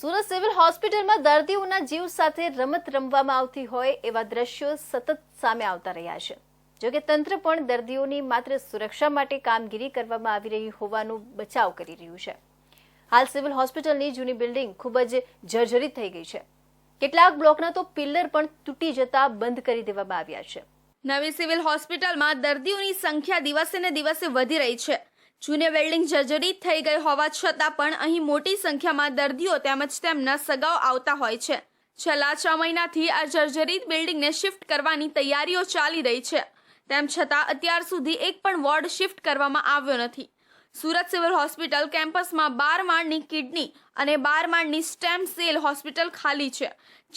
Surat civil હોસ્પિટલમાં દર્દીઓના જીવ સાથે રમત રમવામાં આવતી હોય એવા દ્રશ્યો સતત સામે આવતા રહ્યા છે. જોકે તંત્ર પણ દર્દીઓની માત્ર સુરક્ષા માટે કામગીરી કરવામાં આવી રહી હોવાનું બચાવ કરી રહ્યું છે. હાલ સિવિલ હોસ્પિટલની જૂની બિલ્ડિંગ ખૂબ જ જર્જરિત થઈ ગઈ છે. કેટલાક બ્લોકના તો પિલ્લર પણ તૂટી જતા બંધ કરી દેવામાં આવ્યા છે. નવી સિવિલ હોસ્પિટલમાં દર્દીઓની સંખ્યા દિવસે ને દિવસે વધી રહી છે. જૂની બિલ્ડિંગ જર્જરિત થઈ ગઈ હોવા છતાં પણ અહીં મોટી સંખ્યામાં દર્દીઓ તેમજ તેમના સગાઓ આવતા હોય છે. છેલ્લા છ મહિનાથી આ જર્જરિત બિલ્ડિંગને શિફ્ટ કરવાની તૈયારીઓ ચાલી રહી છે. તેમ છતાં અત્યાર સુધી એક પણ વોર્ડ શિફ્ટ કરવામાં આવ્યો નથી. સુરત સિવિલ હોસ્પિટલ કેમ્પસમાં બાર માળની કિડની અને બાર માળની સ્ટેમ સેલ હોસ્પિટલ ખાલી છે.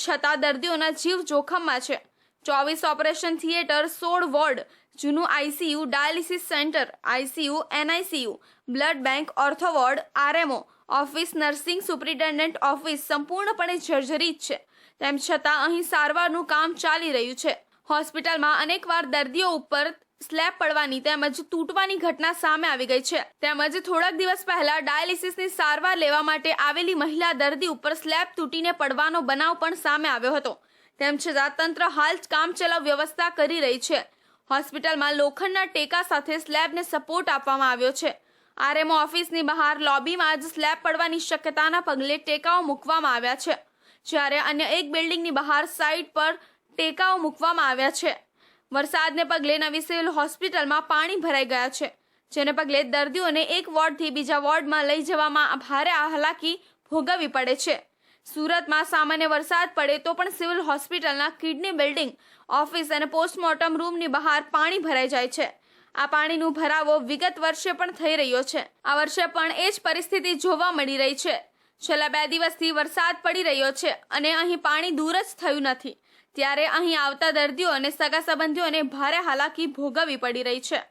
છતાં દર્દીઓના જીવ જોખમમાં છે. ચોવીસ ઓપરેશન થિયેટર, સોળ વોર્ડ, જૂનું ICU dialysis centre ICU NICU blood bank, ortho ward, RMO, office nursing superintendent office સંપૂર્ણપણે જર્જરિત છે. તેમ છતાં અહીં સારવારનું કામ ચાલી રહ્યું છે. હોસ્પિટલમાં અનેકવાર દર્દીઓ ઉપર સ્લેબ પડવાની તેમજ તૂટવાની ઘટના સામે આવી ગઈ છે. તેમજ થોડાક દિવસ પહેલા ડાયાલિસિસની સારવાર લેવા માટે આવેલી મહિલા દર્દી ઉપર સ્લેબ તૂટીને પડવાનો બનાવ પણ સામે આવ્યો હતો. તેમ છતાં તંત્ર હાલ કામચલાઉ વ્યવસ્થા કરી રહી છે. હોસ્પિટલમાં લોખંડના ટેકા સાથે સ્લેબને સપોર્ટ આપવામાં આવ્યો છે. આરએમઓ ઓફિસની બહાર લોબીમાં જ સ્લેબ પડવાની શક્યતાના પગલે ટેકાઓ મૂકવામાં આવ્યા છે. જ્યારે અન્ય એક બિલ્ડિંગની બહાર સાઇટ પર ટેકાઓ મૂકવામાં આવ્યા છે. વરસાદને પગલે નવી સિવિલ હોસ્પિટલમાં પાણી ભરાઈ ગયા છે. જેને પગલે દર્દીઓને એક વોર્ડથી બીજા વોર્ડમાં લઈ જવામાં ભારે હાલાકી ભોગવવી પડે છે. સુરતમાં સામાન્ય વરસાદ પડે તો પણ સિવિલ હોસ્પિટલના કિડની બિલ્ડિંગ, ઓફિસ અને પોસ્ટમોર્ટમ રૂમની બહાર પાણી ભરાઈ જાય છે. આ પાણીનું ભરાવો વિગત વર્ષે પણ થઈ રહ્યો છે. આ વર્ષે પણ એ જ પરિસ્થિતિ જોવા મળી રહી છે. છેલ્લા બે દિવસથી વરસાદ પડી રહ્યો છે અને અહીં પાણી દૂર જ થયું નથી. ત્યારે અહીં આવતા દર્દીઓ અને સગા સંબંધીઓને ભારે હાલાકી ભોગવવી પડી રહી છે.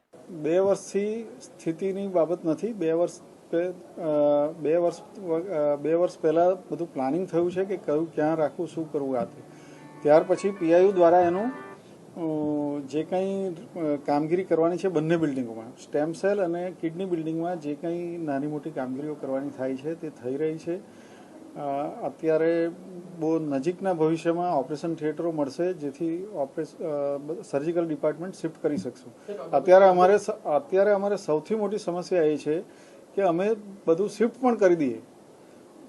બે વર્ષથી સ્થિતિની બાબત નથી. બે વર્ષ પે- બે વર્ષ બે વર્ષ પહેલાં બધું પ્લાનિંગ થયું છે કે કયું ક્યાં રાખવું શું કરવું આ તે. ત્યાર પછી પીઆઈયુ દ્વારા એનું જે કંઈ કામગીરી કરવાની છે બંને બિલ્ડિંગોમાં. સ્ટેમ સેલ અને કિડની બિલ્ડિંગમાં જે કંઈ નાની મોટી કામગીરીઓ કરવાની થાય છે તે થઈ રહી છે. અત્યારે બહુ નજીકના ભવિષ્યમાં ઓપરેશન થિયેટરો મળશે જેથી ઓપરેશ સર્જિકલ ડિપાર્ટમેન્ટ શિફ્ટ કરી શકશું. અત્યારે અમારે અત્યારે અમારે સૌથી મોટી સમસ્યા એ છે કે અમે બધું શિફ્ટ પણ કરી દઈએ.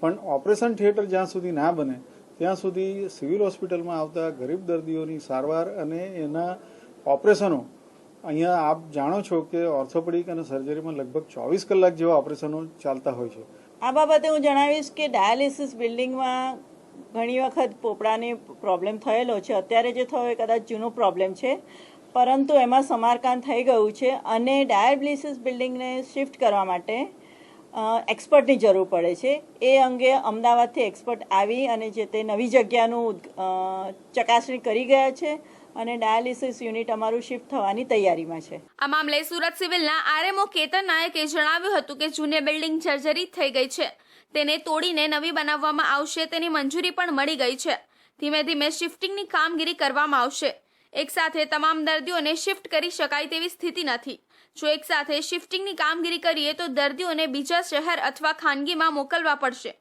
પણ ઓપરેશન થિયેટર જ્યાં સુધી ના બને, ત્યાં સુધી સિવિલ હોસ્પિટલમાં આવતા ગરીબ દર્દીઓની સારવાર અને એના ઓપરેશનો અહીંયા આપ જાણો છો કે ઓર્થોપેડિક અને સર્જરીમાં લગભગ ચોવીસ કલાક જેવા ઓપરેશનો ચાલતા હોય છે. આ બાબતે હું જણાવીશ કે ડાયાલિસિસ બિલ્ડિંગમાં ઘણી વખત પોપડાને પ્રોબ્લેમ થયેલો છે. અત્યારે જે થયો એ કદાચ જૂનો પ્રોબ્લેમ છે. પરંતુ એમાં સમારકામ થઈ ગયું છે અને ડાયાબિલિસિસ બિલ્ડિંગને શિફ્ટ કરવા માટે એક્સપર્ટની જરૂર પડે છે. એ અંગે અમદાવાદથી એક્સપર્ટ આવી અને જે તે નવી જગ્યાનું ચકાસણી કરી ગયા છે અને ડાયાલિસિસ યુનિટ અમારું શિફ્ટ થવાની તૈયારીમાં છે. આ મામલે સુરત સિવિલના આરએમઓ કેતન નાયકે જણાવ્યું હતું કે જૂની બિલ્ડિંગ જર્જરિત થઈ ગઈ છે. તેને તોડીને નવી બનાવવામાં આવશે તેની મંજૂરી પણ મળી ગઈ છે. ધીમે ધીમે શિફ્ટિંગની કામગીરી કરવામાં આવશે. એક સાથે તમામ દર્દીઓને શિફ્ટ કરી શકાય તેવી સ્થિતિ નથી. જો એકસાથે શિફ્ટિંગની કામગીરી કરીએ તો દર્દીઓને બીજા શહેર અથવા ખાનગીમાં મોકલવા પડશે.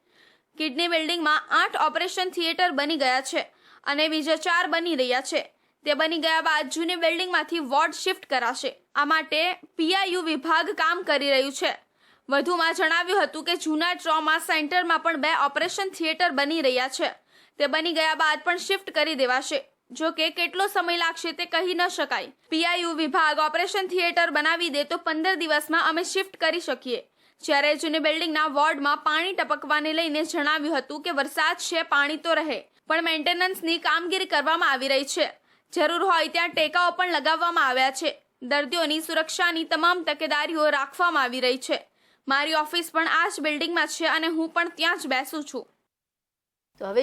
કિડની બિલ્ડિંગમાં આઠ ઓપરેશન થિયેટર બની ગયા છે અને બીજા ચાર બની રહ્યા છે. તે બની ગયા બાદ જૂની બિલ્ડિંગમાંથી વોર્ડ શિફ્ટ કરાશે. આ માટે પીઆઈયુ વિભાગ કામ કરી રહ્યું છે. વધુમાં જણાવ્યું હતું કે જૂના ટ્રોમા સેન્ટરમાં પણ બે ઓપરેશન થિયેટર બની રહ્યા છે. તે બની ગયા બાદ પણ શિફ્ટ કરી દેવાશે. જો કે કેટલો સમય લાગશે તે કહી ન શકાય. પીઆઈયુ વિભાગ ઓપરેશન થિયેટર બનાવી દે તો પંદર દિવસમાં અમે શિફ્ટ કરી શકીએ. જ્યારે જૂની બિલ્ડિંગના વોર્ડમાં પાણી ટપકવાને લઈને જણાવ્યું હતું કે વરસાદ છે, પાણી તો રહે, પણ મેન્ટેનન્સની કામગીરી કરવામાં આવી રહી છે. જરૂર હોય ત્યાં ટેકાઓ પણ લગાવવામાં આવ્યા છે. દર્દીઓની સુરક્ષાની તમામ તકેદારીઓ રાખવામાં આવી રહી છે. મારી ઓફિસ પણ આ જ બિલ્ડિંગમાં છે અને હું પણ ત્યાં જ બેસું છું. તો હવે